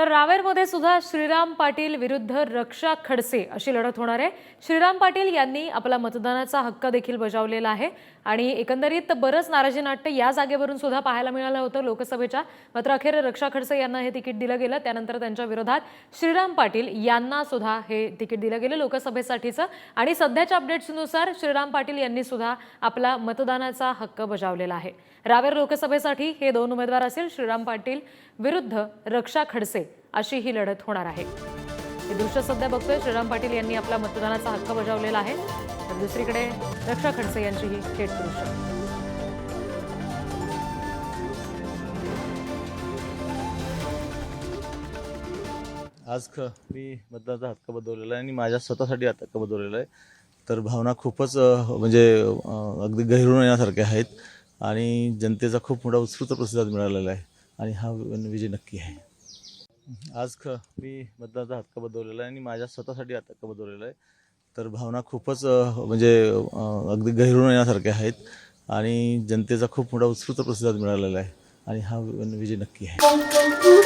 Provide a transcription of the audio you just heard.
तर रावेरमध्ये सुद्धा श्रीराम पाटील विरुद्ध रक्षा खडसे अशी लढत होणार आहे. श्रीराम पाटील यांनी आपला मतदानाचा हक्क देखील बजावलेला आहे आणि एकंदरीत बरंच नाराजी नाट्य या जागेवरून सुद्धा पाहायला मिळालं होतं लोकसभेच्या. मात्र अखेर रक्षा खडसे यांना हे तिकीट दिलं गेलं. त्यानंतर त्यांच्या विरोधात श्रीराम पाटील यांना सुद्धा हे तिकीट दिलं गेलं लोकसभेसाठीचं. आणि सध्याच्या अपडेट्सनुसार श्रीराम पाटील यांनी सुद्धा आपला मतदानाचा हक्क बजावलेला आहे. रावेर लोकसभेसाठी हे दोन उमेदवार असेल श्रीराम पाटील विरुद्ध रक्षा खडसे. अशी ही लढत होणार आहे. हे दृश्य सध्या बघतोय. श्रीराम पाटील यांनी आपला मतदानाचा हक्क बजावलेला आहे. तर दुसरीकडे रक्षा खडसे यांची ही थेट दृश्य. आज ख मी मतदानाचा हक्क बदलवलेला आहे आणि माझ्या स्वतःसाठी हक्क बदलवलेला आहे. तर भावना खूपच म्हणजे अगदी गहिरून येण्यासारख्या आहेत. आणि जनतेचा खूप मोठा उत्स्फूर्त प्रतिसाद मिळालेला आहे. आणि हा विजय नक्की आहे. आज ख मी मतदानाचा हक्क बदलवलेला आहे आणि माझ्या स्वतःसाठी हक्क बदलवलेला आहे. तर भावना खूपच म्हणजे अगदी गहिरून येण्यासारख्या आहेत आणि जनतेचा खूप मोठा उत्स्फूर्त प्रतिसाद मिळालेला आहे. आणि हा विजय नक्की आहे.